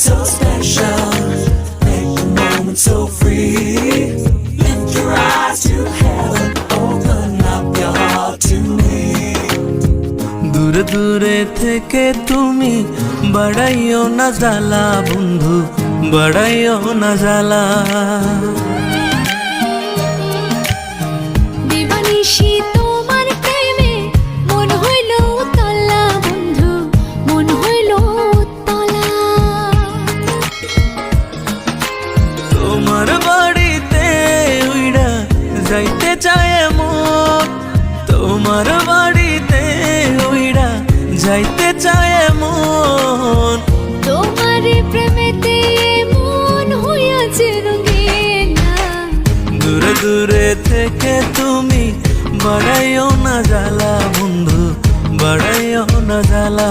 so special. Make the moment so free. Lift your eyes to heaven. Open up your heart to me. দূরে দূরে থেকে তুমি বাড়াইও না জ্বালা বন্ধু বাড়াইও না জ্বালা দিবানি শীত তোমার বাড়িতে উইড়া যাইতে চায় মন তোমার বাড়িতে উইড়া যাইতে চায় মন তোমার প্রেমেতে মন হইয়াছে রঙিনা। দূরে দূরে থেকে তুমি বাড়াইও না জ্বালা বন্ধু বাড়াইও না জ্বালা।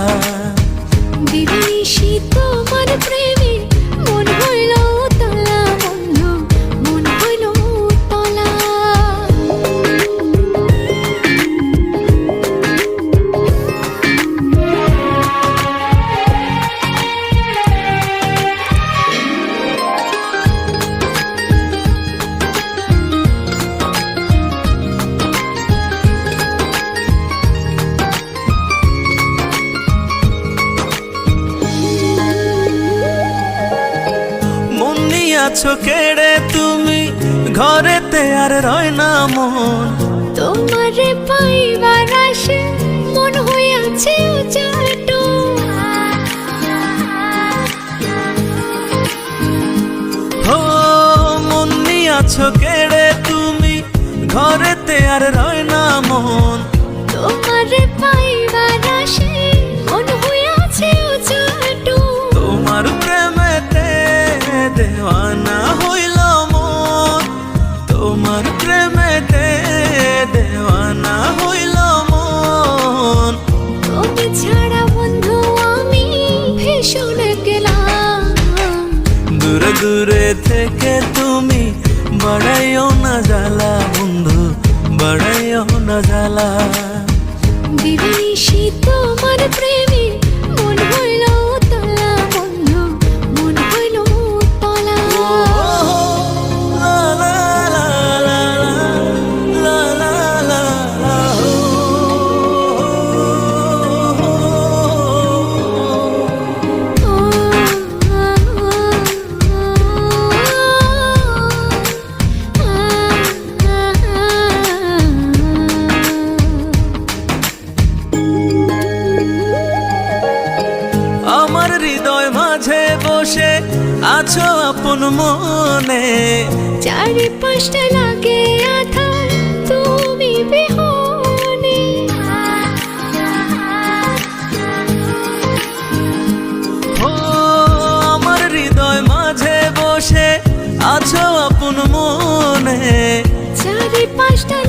দিবানিশি তোমার প্রেমে নিয়াছো কেড়ে তুমি? ঘরেতে আর রয় না মন। তোমারে পাইবার আশে মন হইয়াছে উচাটো হো মন নিয়াছো কেড়ে তুমি? ঘরেতে আর রয় না মন। হইল মন তোমার প্রেমেতে দেওয়ানা হইল মন। তুমি ছাড়া বন্ধু আমি ভীষণ গেলাম। দূরে দূরে থেকে তুমি বাড়াইও বসে আছো আপন মনে। চারি পাঁচটা লাগে আধার তুমি বিহনে। ও আমার হৃদয় মাঝে বসে আছো আপন মনে। চারি পাঁচটা